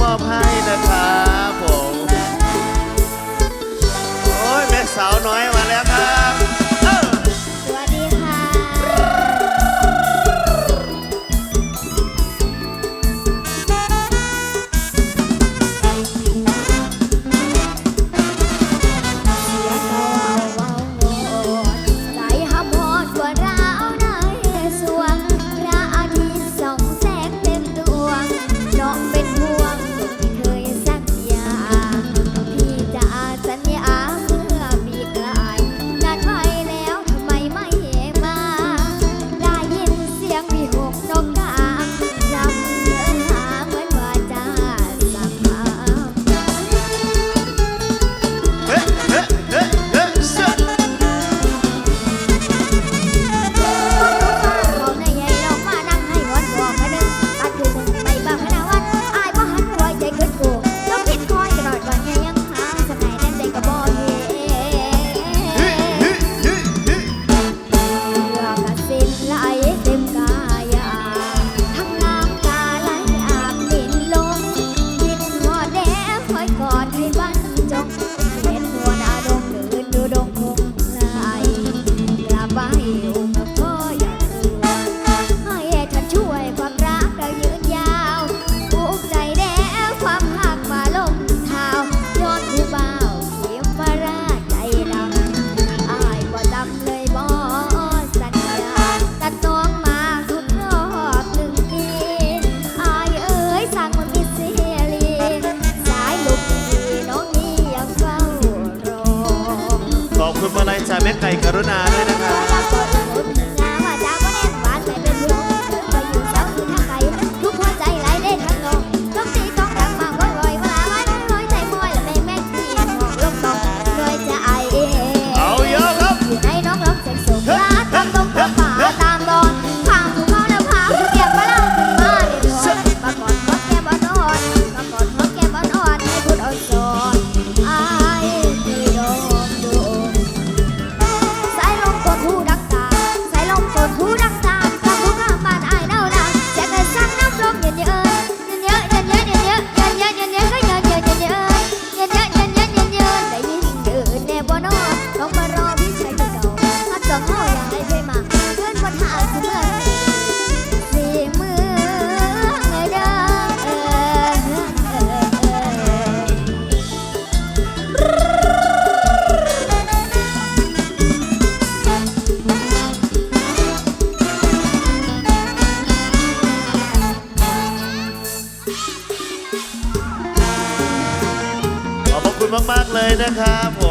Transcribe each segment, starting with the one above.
มอบให้นะครับ entregar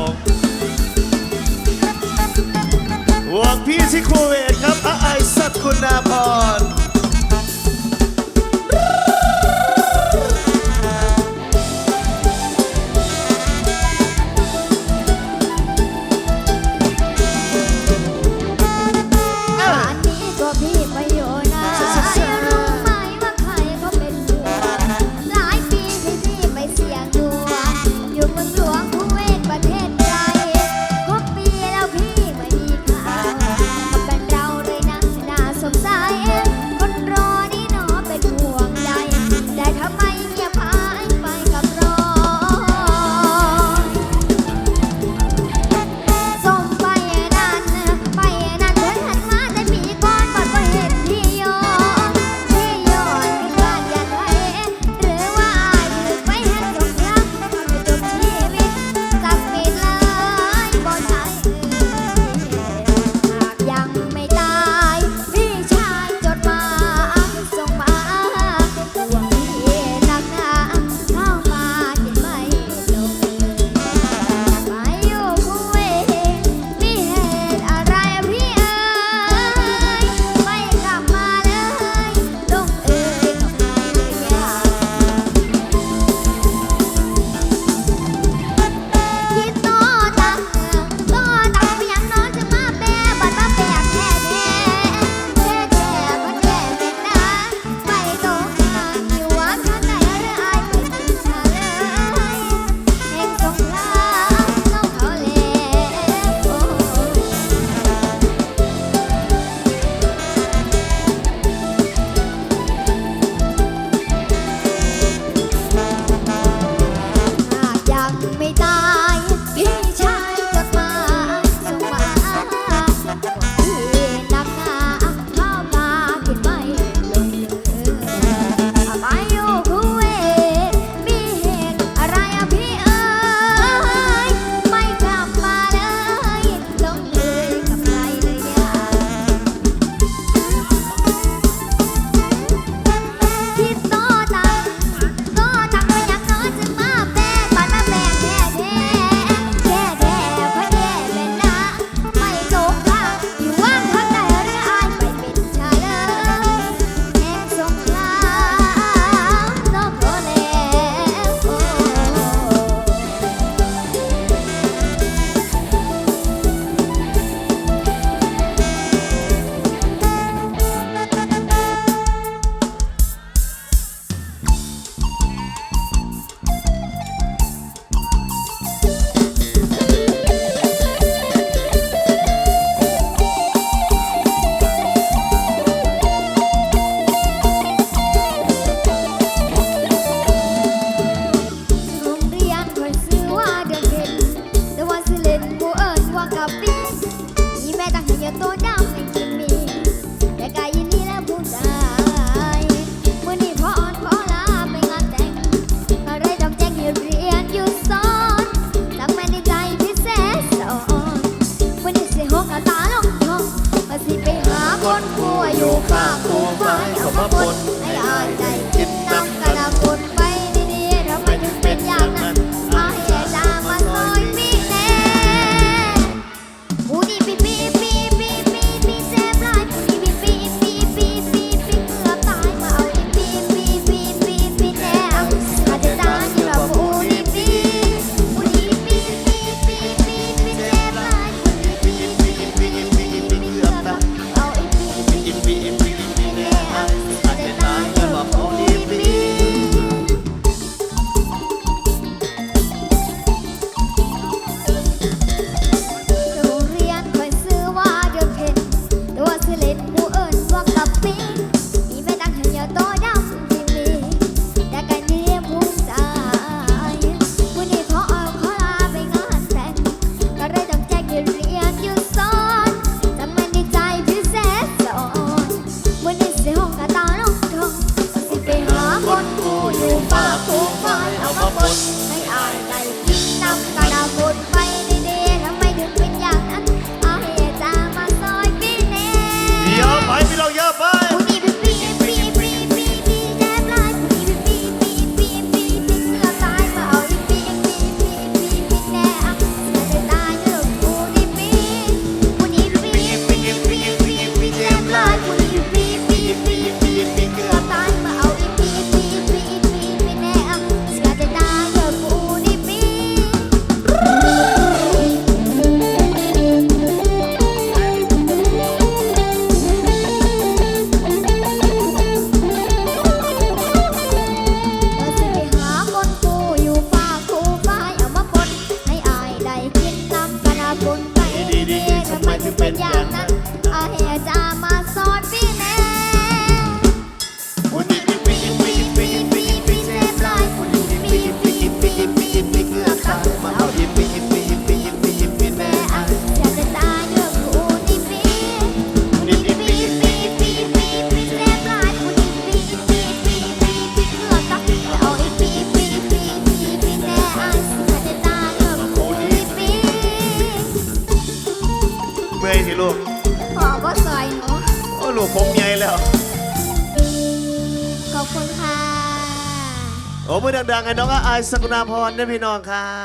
โอ้มือดังๆให้น้องอายสกุณาพรนะพี่น้องครั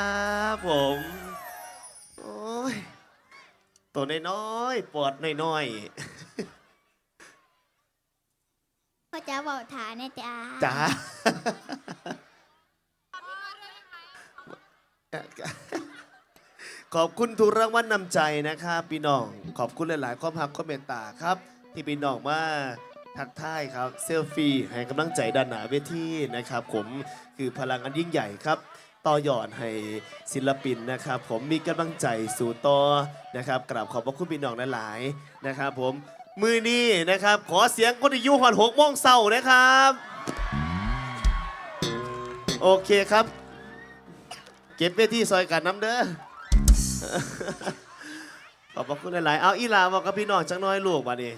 บผมโอ้ยตัวน้อยๆปอดน้อยพ่อจ๋าบอกฐานนะจ๊ะๆจ๋าขอบคุณทุกรางวัลนำใจนะครับพี่น้องขอบคุณหลายๆความรักความเมตตาครับ ที่พี่น้องมา ทักทายครับเซลฟี่ให้กำลังใจด้านหน้าเวทีนะครับ ผมคือพลังอันยิ่งใหญ่ครับต่อยอดให้ศิลปินนะครับ ผมมีกำลังใจสู่ต่อนะครับกราบขอบพระคุณพี่น้องหลายๆนะครับ ผมมือนี้นะครับ ขอเสียงคนที่อยู่หอนหกโมงเศร้านะครับ โอเคครับ เก็บเวทีซอยกันน้ำเด้อขอบพระคุณหลายๆเอาอีหลาบอกกับพี่น้องจังน้อยลูกมาดิ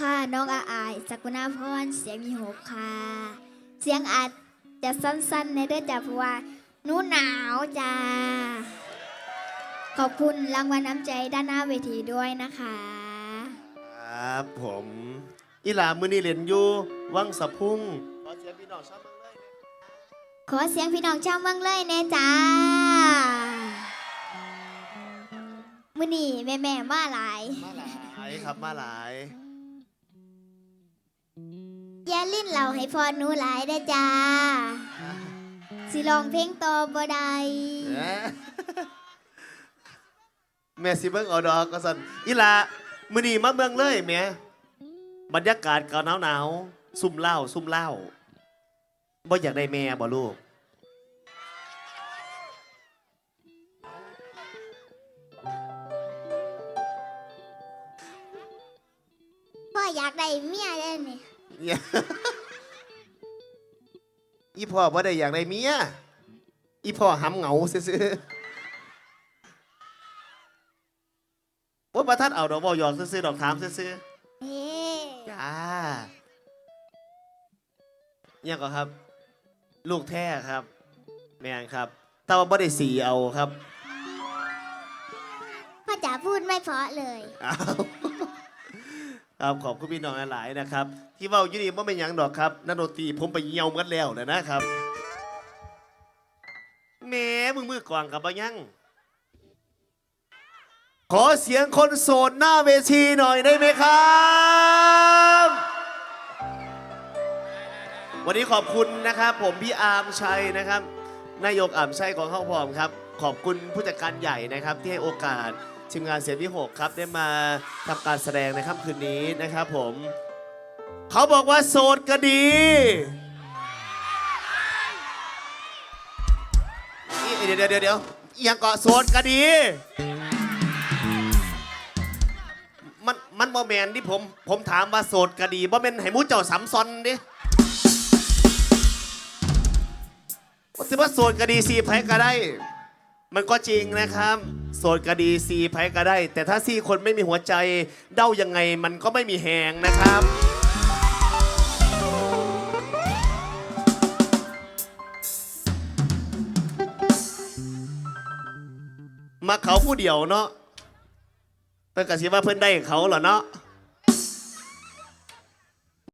ค่ะน้องอาอายสกุณาพรเสียงมีหกค่ะ เสียงอาจจะสั้นๆในเด้อจ้ะเพราะว่าหนูหนาวจ้า ขอบคุณรางวัลน้ำใจด้านหน้าเวทีด้วยนะคะ ครับผมอีหลามือนี้เรียนอยู่วังสะพุ่งขอเสียงพี่น้องชอบมากเลยขอเสียงพี่น้องชาวเมืองเลยแน่จ้ามื่อนี้แม่แม่ๆมาหลาย มาหลายครับมาหลาย อย่าลิ้นเราให้พอหนูหลายได้อจ้า สิลองเพลงต่อบ่ได้เอ๊ะแม่สิเบิ่งเอาดอกก็สั่นอีหลามือนี้มาเมืองเลยแหม่บรรยากาศก็หนาวหนาวๆซุ่มเหล้าซุ่มเหล้าบ่อยากได้แม่บ่ลูก พ่ออยากได้เมียได้นี่ เนี่ยอีพ่อบ่ได้อยากได้เมียอีพ่อหำเหงาซื่อๆว่าประทัดเอาดอกบ่หยอกซื่อๆดอกถามซื่อเฮ้ๆจ้าเนี่ยก็ครับ ลูกแท้ครับ แม่นครับแต่ว่าบ่ได้สีเอาครับพ่อจ๋าพูดไม่เพราะเลย อ้าว ครับขอบคุณพี่น้องหลายๆนะครับ ที่เว้าอยู่นี่บ่เป็นหยังดอกครับนักดนตรีผมไปเหี่ยวหมดแล้วนะนะครับแหม่มึงมือกวางกับบ่ยัง ขอเสียงคนโสดหน้าเวทีหน่อยได้ไหมครับ วันนี้ขอบคุณนะครับ ผมพี่อาร์มชัยนะครับ นายกอาร์มชัยของข้าวพร้อมครับ ขอบคุณผู้จัดการใหญ่นะครับ ที่ให้โอกาส ทีมงานเสียงวิหกครับ ได้มาทำการแสดงในค่ำคืนนี้นะครับผม เขาบอกว่าโสดก็ดีเดี๋ยวเดี๋ยวเดี๋ยวเดี๋ยวยังเกาะโสดก็ดี มันมันบ่แมนที่ผมผมถามว่าโสดก็ดีบ่แมนให้มูเจ้าสำซอนดิว่าสิว่าโสดก็ดีสีไผก็ได้ มันก็จริงนะครับ โสดก็ดีสีไผก็ได้ แต่ถ้าสี่คนไม่มีหัวใจ เด้ายังไงมันก็ไม่มีแหงนะครับ มาเขาผู้เดียวเนาะเพิ่นกะสิว่าเพิ่นได้เขาเหรอเนาะ